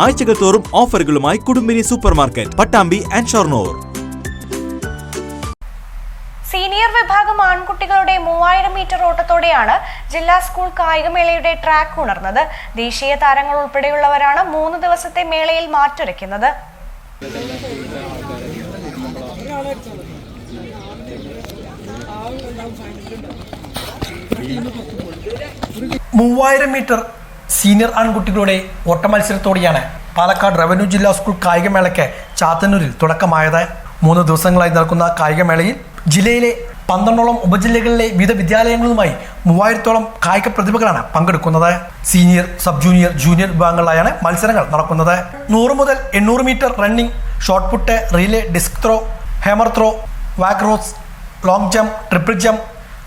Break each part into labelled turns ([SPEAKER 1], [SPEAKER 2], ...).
[SPEAKER 1] ആഴ്ചകൾ തോറും ഓഫറുകളുമായി Kudumbini supermarket Pattambi and Shoranur.
[SPEAKER 2] Senior വിഭാഗം ആൺകുട്ടികളുടെ മൂവായിരം മീറ്റർ ഓട്ടത്തോടെയാണ് ജില്ലാ സ്കൂൾ കായികമേളയുടെ ട്രാക്ക് ഉണർന്നത്. ദേശീയ താരങ്ങൾ ഉൾപ്പെടെയുള്ളവരാണ് മൂന്ന് ദിവസത്തെ മേളയിൽ മാറ്റുരയ്ക്കുന്നത്
[SPEAKER 3] മൂവായിരം മീറ്റർ സീനിയർ ആൺകുട്ടികളുടെ ഓട്ട മത്സരത്തോടെയാണ് പാലക്കാട് റവന്യൂ ജില്ലാ സ്കൂൾ കായികമേളയ്ക്ക് ചാത്തന്നൂരിൽ തുടക്കമായത്. മൂന്ന് ദിവസങ്ങളായി നടക്കുന്ന കായികമേളയിൽ ജില്ലയിലെ പന്ത്രണ്ടോളം ഉപജില്ലകളിലെ വിവിധ വിദ്യാലയങ്ങളുമായി മൂവായിരത്തോളം കായിക പ്രതിഭകളാണ് പങ്കെടുക്കുന്നത്. സീനിയർ സബ് ജൂനിയർ ജൂനിയർ വിഭാഗങ്ങളിലായാണ് മത്സരങ്ങൾ നടക്കുന്നത്. നൂറ് മുതൽ എണ്ണൂറ് metre running shot put relay disc throw hammer throw വാക്രോസ് long jump triple jump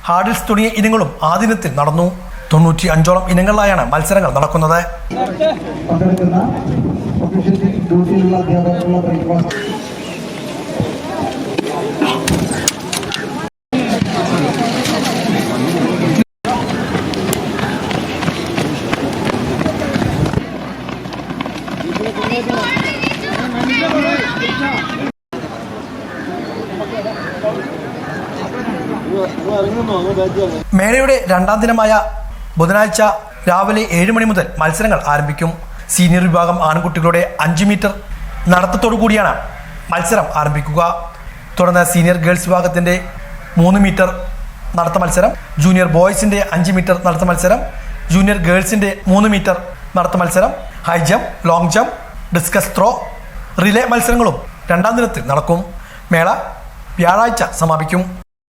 [SPEAKER 3] hurdles തുടങ്ങിയ ഇനങ്ങളും ആദിനത്തിൽ നടന്നു. തൊണ്ണൂറ്റി അഞ്ചോളം ഇനങ്ങളിലായാണ് മത്സരങ്ങൾ നടക്കുന്നത്. മേളയുടെ രണ്ടാം ദിനമായ ബുധനാഴ്ച രാവിലെ ഏഴ് മണി മുതൽ മത്സരങ്ങൾ ആരംഭിക്കും. സീനിയർ വിഭാഗം ആൺകുട്ടികളുടെ അഞ്ച് മീറ്റർ നടത്തത്തോടു കൂടിയാണ് മത്സരം ആരംഭിക്കുക. തുടർന്ന് സീനിയർ ഗേൾസ് വിഭാഗത്തിന്റെ മൂന്ന് മീറ്റർ നടത്ത മത്സരം ജൂനിയർ ബോയ്സിന്റെ അഞ്ച് മീറ്റർ നടത്ത മത്സരം ജൂനിയർ ഗേൾസിന്റെ മൂന്ന് മീറ്റർ നടത്ത മത്സരം high jump long jump discus throw relay മത്സരങ്ങളും രണ്ടാം ദിനത്തിൽ നടക്കും. മേള വ്യാഴാഴ്ച സമാപിക്കും.